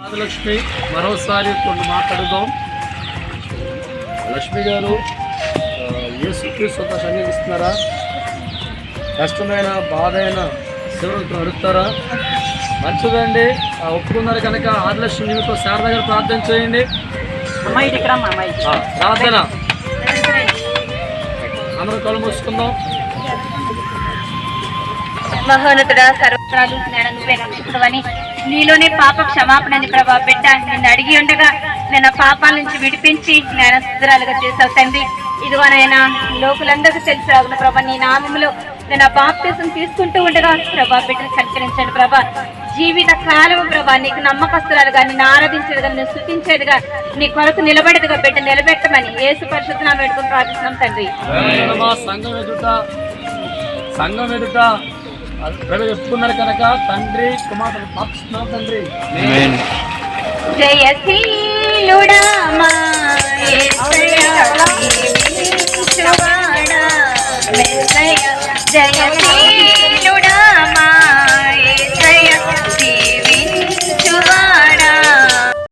రాజలక్ష్మి మరోసారి కొన్ని మాట్లాడుదాం. లక్ష్మి గారు ఏ సుఖీశ్వత సంగీస్తున్నారా కష్టమైన బాధ అయిన శివుడితో అడుగుతారా? మంచిదండి. ఆ, ఒప్పుకున్నారు కనుక ఆదిలక్ష్మి నిమిత్తం శారద గారు ప్రార్థన చేయండి. ప్రార్థన. అందరూ కళ్ళు మూసుకుందాం. మహోన్నతుడ సర్వత్రాలు నేను నువ్వే నీలోనే పాప క్షమాపణ అని ప్రభా. బిడ్డ నిన్ను అడిగి ఉండగా నేను పాపాల నుంచి విడిపించి నేను సుధరాలుగా చేసావు తండ్రి ఇదిగోనైనా లోకులందరికీ తెలిసి రాగున ప్రభా. నీ నామంలో నేను ఆ బాప్తీసం తీసుకుంటూ ఉండగా ప్రభా బిడ్డను కనికరించండి ప్రభా. జీవిత కాలం ప్రభా నీకు నమ్మకస్తురాలుగా నిన్ను ఆరాధించేదిగా నిన్ను స్థుతించేదిగా నీ కొరకు నిలబడేదిగా బిడ్డ నిలబెట్టమని ఏసు పరిశుద్ధ పెట్టుకుని ప్రార్థిస్తున్నాం తండ్రి. సంఘం ఎదుట సంఘం ఎదుట ప్రజలు చెప్పుకున్నారు కనుక తండ్రి కుమార్తెను ప్రార్థిస్తున్నాం తండ్రి. జయశీలుడా మా